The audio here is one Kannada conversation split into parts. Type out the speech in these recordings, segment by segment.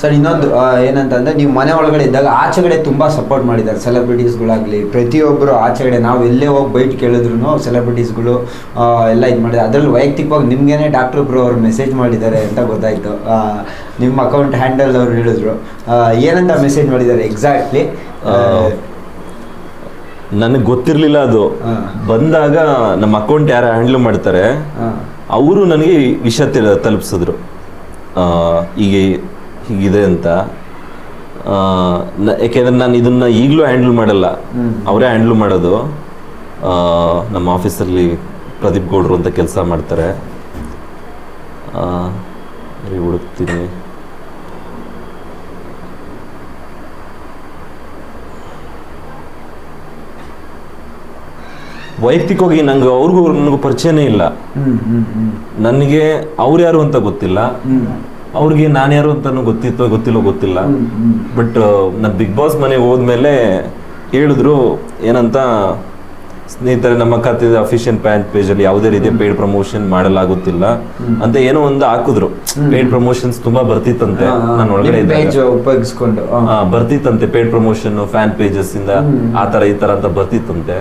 ಸರ್ ಇನ್ನೊಂದು ಏನಂತಂದ್ರೆ ನೀವು ಮನೆ ಒಳಗಡೆ ಇದ್ದಾಗ ಆಚೆಗಡೆ ತುಂಬಾ ಸಪೋರ್ಟ್ ಮಾಡಿದ್ದಾರೆ. ಸೆಲೆಬ್ರಿಟೀಸ್ಗಳಾಗಲಿ ಪ್ರತಿಯೊಬ್ಬರು ಆಚೆಗಡೆ ನಾವು ಎಲ್ಲೇ ಹೋಗಿ ಬೈಟ್ ಕೇಳಿದ್ರು ಸೆಲೆಬ್ರಿಟೀಸ್ಗಳು ಎಲ್ಲ ಇದು ಮಾಡಿದ್ದಾರೆ. ಅದರಲ್ಲಿ ವೈಯಕ್ತಿಕವಾಗಿ ನಿಮ್ಗೇನೆ ಡಾಕ್ಟರ್ ಬ್ರೋ ಅವರು ಮೆಸೇಜ್ ಮಾಡಿದ್ದಾರೆ ಅಂತ ಗೊತ್ತಾಯ್ತು. ನಿಮ್ಮ ಅಕೌಂಟ್ ಹ್ಯಾಂಡಲ್ ಅವ್ರು ಹೇಳಿದ್ರು. ಏನಂತ ಮೆಸೇಜ್ ಮಾಡಿದ್ದಾರೆ ಎಕ್ಸಾಕ್ಟ್ಲಿ ನನಗೆ ಗೊತ್ತಿರಲಿಲ್ಲ ಅದು. ಬಂದಾಗ ನಮ್ಮ ಅಕೌಂಟ್ ಯಾರು ಹ್ಯಾಂಡಲ್ ಮಾಡ್ತಾರೆ ಅವರು ನನಗೆ ವಿಷಯ ತಲುಪಿಸಿದ್ರು. ಆ, ಹೀಗಿದೆ ಅಂತ ಯಾಕೆಂದ್ರೆ ನಾನು ಇದನ್ನ ಈಗಲೂ ಹ್ಯಾಂಡಲ್ ಮಾಡಲ್ಲ. ಅವರೇ ಹ್ಯಾಂಡಲ್ ಮಾಡೋದು. ನಮ್ಮ ಆಫೀಸಲ್ಲಿ ಪ್ರದೀಪ್ ಗೌಡ್ರು ಅಂತ ಕೆಲಸ ಮಾಡ್ತಾರೆ. ಹುಡುಕ್ತೀನಿ. ವೈಯಕ್ತಿಕವಾಗಿ ನಂಗೆ ಅವ್ರಿಗೂ ನನಗೂ ಪರಿಚಯನೇ ಇಲ್ಲ. ನನಗೆ ಅವ್ರು ಯಾರು ಅಂತ ಗೊತ್ತಿಲ್ಲ. ಅವ್ರಿಗೆ ನಾನು ಯಾರು ಅಂತಾನು ಗೊತ್ತಿತ್ತೋ ಗೊತ್ತಿಲ್ಲೋ ಗೊತ್ತಿಲ್ಲ. ಬಟ್ ನಾನು ಬಿಗ್ ಬಾಸ್ ಮನೆಗೆ ಹೋದ್ಮೇಲೆ ಹೇಳಿದ್ರು ಏನಂತ ಸ್ನೇಹಿತರೆ ನಮ್ಮ ಖಾತೆ ಅಫಿಷಿಯಲ್ ಪ್ಯಾನ್ ಪೇಜ್ ಅಲ್ಲಿ ಯಾವುದೇ ರೀತಿಯ ಪೇಡ್ ಪ್ರಮೋಷನ್ ಮಾಡಲಾಗುತ್ತಿಲ್ಲ ಅಂತ ಏನೋ ಒಂದು ಹಾಕಿದ್ರು. ಪೇಡ್ ಪ್ರಮೋಷನ್ಸ್ ತುಂಬಾ ಬರ್ತಿತ್ತಂತೆ ನಾನು ಒಳಗಡೆ ಉಪಯೋಗಿಸ್ಕೊಂಡು ಬರ್ತಿತ್ತಂತೆ ಪೇಡ್ ಪ್ರಮೋಷನ್ ಫ್ಯಾನ್ ಪೇಜಸ್ ಇಂದ ಆ ತರ ಈ ತರ ಅಂತ ಬರ್ತಿತ್ತಂತೆ.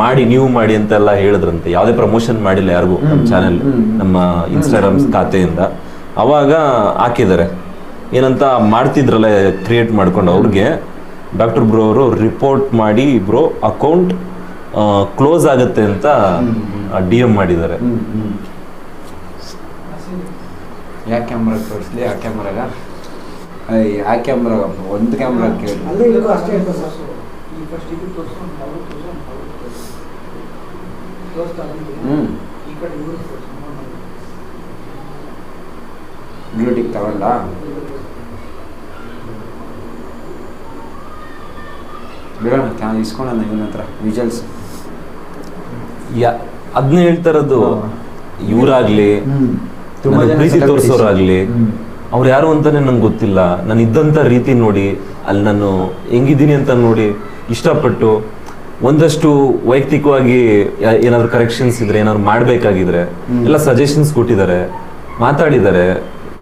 ಮಾಡಿ ನೀವು ಮಾಡಿ ಅಂತೆಲ್ಲ ಹೇಳಿದ್ರಂತೆ. ಯಾವುದೇ ಪ್ರಮೋಷನ್ ಮಾಡಿಲ್ಲ ಯಾರಿಗೂ ನಮ್ಮ ಚಾನೆಲ್ ನಮ್ಮ ಇನ್ಸ್ಟಾಗ್ರಾಮ್ ಖಾತೆಯಿಂದ. ಅವಾಗ ಹಾಕಿದ್ದಾರೆ. ಏನಂತ ಮಾಡ್ತಿದ್ರಲ್ಲ ಕ್ರಿಯೇಟ್ ಮಾಡ್ಕೊಂಡು ಅವ್ರಿಗೆ. ಡಾಕ್ಟರ್ ಬ್ರೋ ಅವರು ರಿಪೋರ್ಟ್ ಮಾಡಿ ಬ್ರೋ ಅಕೌಂಟ್ ಕ್ಲೋಸ್ ಆಗುತ್ತೆ ಅಂತ ಡಿ ಎಂ ಮಾಡಿದ್ದಾರೆ. ಯಾವ ಕ್ಯಾಮ್ರಾ ತೋರಿಸ್ಲಿ ಆ ಕ್ಯಾಮ್ರಾಗ? ಆ ಕ್ಯಾಮ್ರಾ ಒಂದು ಕ್ಯಾಮ್ರಾ ಕೇಳಿ. ಅಲ್ಲೇ ಬ್ಲೂಟಿಕ್ ತಗೊಂಡ? ಬಿಡೋಣ ಕ್ಯಾ ಇಸ್ಕೊಳ್ಳೋಣ ಇವನ ಹತ್ರ ವಿಜುವಲ್ಸ್ ಯಾ ಅದನ್ನ ಹೇಳ್ತಾ ಇರೋದು ಇವರಾಗ್ಲಿ ತುಂಬಾ ಪ್ರೀತಿ ತೋರಿಸೋರಾಗ್ಲಿ. ಅವ್ರು ಯಾರು ಅಂತಾನೆ ನಂಗೆ ಗೊತ್ತಿಲ್ಲ. ನಾನು ಇದ್ದಂಥ ರೀತಿ ನೋಡಿ ಅಲ್ಲಿ ನಾನು ಹೆಂಗಿದ್ದೀನಿ ಅಂತ ನೋಡಿ ಇಷ್ಟಪಟ್ಟು ಒಂದಷ್ಟು ವೈಯಕ್ತಿಕವಾಗಿ ಏನಾದ್ರು ಕರೆಕ್ಷನ್ಸ್ ಇದ್ರೆ ಏನಾದ್ರು ಮಾಡಬೇಕಾಗಿದ್ರೆ ಎಲ್ಲ ಸಜೆಷನ್ಸ್ ಕೊಟ್ಟಿದ್ದಾರೆ ಮಾತಾಡಿದ್ದಾರೆ.